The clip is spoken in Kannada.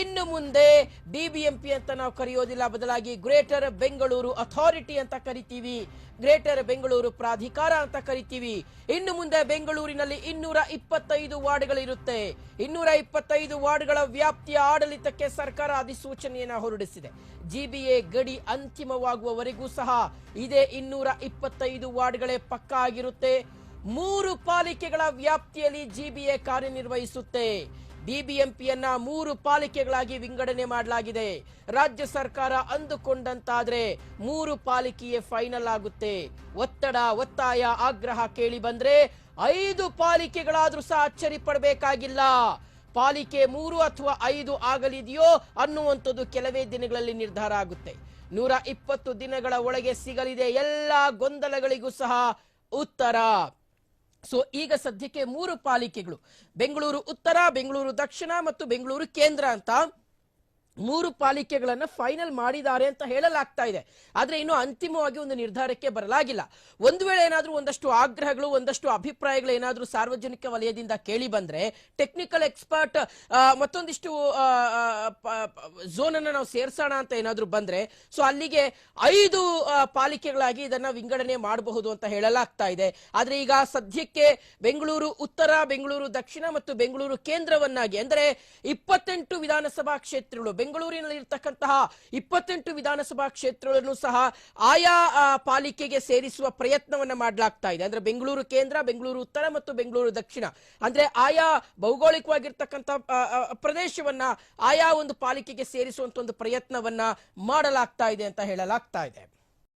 ಇನ್ನು ಮುಂದೆ ಬಿಬಿಎಂಪಿ ಅಂತ ನಾವು ಕರೆಯೋದಿಲ್ಲ. ಬದಲಾಗಿ ಗ್ರೇಟರ್ ಬೆಂಗಳೂರು ಅಥಾರಿಟಿ ಅಂತ ಕರಿತೀವಿ. ಗ್ರೇಟರ್ ಬೆಂಗಳೂರು ಪ್ರಾಧಿಕಾರ ಅಂತ ಕರಿತೀವಿ. ಇನ್ನು ಮುಂದೆ ಬೆಂಗಳೂರಿನಲ್ಲಿ ಇನ್ನೂರ ಇಪ್ಪತ್ತೈದು ವಾರ್ಡ್ಗಳಿರುತ್ತೆ. ಇನ್ನೂರ ಇಪ್ಪತ್ತೈದು ವಾರ್ಡ್ಗಳ ವ್ಯಾಪ್ತಿಯ ಆಡಳಿತಕ್ಕೆ ಸರ್ಕಾರ ಅಧಿಸೂಚನೆಯನ್ನು ಹೊರಡಿಸಿದೆ. ಜಿಬಿಎ ಗಡಿ ಅಂತಿಮವಾಗುವವರೆಗೂ ಸಹ ಇದೇ ಇನ್ನೂರ ಇಪ್ಪತ್ತೈದು ವಾರ್ಡ್ಗಳೇ ಪಕ್ಕಾ ಆಗಿರುತ್ತೆ. ಮೂರು ಪಾಲಿಕೆಗಳ ವ್ಯಾಪ್ತಿಯಲ್ಲಿ ಜಿಬಿಎ ಕಾರ್ಯನಿರ್ವಹಿಸುತ್ತೆ. ಬಿಬಿಎಂಪಿಯನ್ನ ಮೂರು ಪಾಲಿಕೆಗಳಾಗಿ ವಿಂಗಡಣೆ ಮಾಡಲಾಗಿದೆ. ರಾಜ್ಯ ಸರ್ಕಾರ ಅಂದುಕೊಂಡಂತಾದ್ರೆ ಮೂರು ಪಾಲಿಕೆಯೇ ಫೈನಲ್ ಆಗುತ್ತೆ. ಒತ್ತಡ, ಒತ್ತಾಯ, ಆಗ್ರಹ ಕೇಳಿ ಬಂದ್ರೆ ಐದು ಪಾಲಿಕೆಗಳಾದ್ರೂ ಸಹ ಅಚ್ಚರಿ ಪಡಬೇಕಾಗಿಲ್ಲ. ಪಾಲಿಕೆ ಮೂರು ಅಥವಾ ಐದು ಆಗಲಿದೆಯೋ ಅನ್ನುವಂಥದ್ದು ಕೆಲವೇ ದಿನಗಳಲ್ಲಿ ನಿರ್ಧಾರ ಆಗುತ್ತೆ. ನೂರ ಇಪ್ಪತ್ತು ದಿನಗಳ ಒಳಗೆ ಸಿಗಲಿದೆ ಎಲ್ಲ ಗೊಂದಲಗಳಿಗೂ ಸಹ ಉತ್ತರ. ಸೊ ಈಗ ಸದ್ಯಕ್ಕೆ ಮೂರು ಪಾಲಿಕೆಗಳು. ಬೆಂಗಳೂರು ಉತ್ತರ ಬೆಂಗಳೂರು ದಕ್ಷಿಣ ಮತ್ತು ಬೆಂಗಳೂರು ಕೇಂದ್ರ ಅಂತ. ಮೂರು ಪಾಲಿಕೆಗಳನ್ನು ಫೈನಲ್ ಮಾಡಿದ್ದಾರೆ ಅಂತ ಹೇಳಲಾಗ್ತಾ ಇದೆ. ಆದ್ರೆ ಇನ್ನು ಅಂತಿಮವಾಗಿ ಒಂದು ನಿರ್ಧಾರಕ್ಕೆ ಬರಲಾಗಿಲ್ಲ. ಒಂದು ವೇಳೆ ಏನಾದರೂ ಒಂದಷ್ಟು ಆಗ್ರಹಗಳು, ಒಂದಷ್ಟು ಅಭಿಪ್ರಾಯಗಳು ಏನಾದರೂ ಸಾರ್ವಜನಿಕ ವಲಯದಿಂದ ಕೇಳಿ ಬಂದ್ರೆ ಟೆಕ್ನಿಕಲ್ ಎಕ್ಸ್ಪರ್ಟ್ ಮತ್ತೊಂದಿಷ್ಟು ಝೋನ್ ಅನ್ನು ನಾವು ಸೇರ್ಸೋಣ ಅಂತ ಏನಾದರೂ ಬಂದ್ರೆ ಸೊ ಅಲ್ಲಿಗೆ ಐದು ಪಾಲಿಕೆಗಳಾಗಿ ಇದನ್ನ ವಿಂಗಡಣೆ ಮಾಡಬಹುದು ಅಂತ ಹೇಳಲಾಗ್ತಾ ಇದೆ. ಆದ್ರೆ ಈಗ ಸದ್ಯಕ್ಕೆ ಬೆಂಗಳೂರು ಉತ್ತರ, ಬೆಂಗಳೂರು ದಕ್ಷಿಣ ಮತ್ತು ಬೆಂಗಳೂರು ಕೇಂದ್ರವನ್ನಾಗಿ, ಅಂದರೆ ಇಪ್ಪತ್ತೆಂಟು ವಿಧಾನಸಭಾ ಕ್ಷೇತ್ರಗಳು ಬೆಂಗಳೂರಿನಲ್ಲಿ ಇರ್ತಕ್ಕಂತಹ ಇಪ್ಪತ್ತೆಂಟು ವಿಧಾನಸಭಾ ಕ್ಷೇತ್ರಗಳನ್ನು ಸಹ ಆಯಾ ಪಾಲಿಕೆಗೆ ಸೇರಿಸುವ ಪ್ರಯತ್ನವನ್ನ ಮಾಡಲಾಗ್ತಾ ಇದೆ. ಅಂದ್ರೆ ಬೆಂಗಳೂರು ಕೇಂದ್ರ, ಬೆಂಗಳೂರು ಉತ್ತರ ಮತ್ತು ಬೆಂಗಳೂರು ದಕ್ಷಿಣ. ಅಂದ್ರೆ ಆಯಾ ಭೌಗೋಳಿಕವಾಗಿರ್ತಕ್ಕಂಥ ಪ್ರದೇಶವನ್ನ ಆಯಾ ಒಂದು ಪಾಲಿಕೆಗೆ ಸೇರಿಸುವಂತ ಒಂದು ಪ್ರಯತ್ನವನ್ನ ಮಾಡಲಾಗ್ತಾ ಇದೆ ಅಂತ ಹೇಳಲಾಗ್ತಾ ಇದೆ.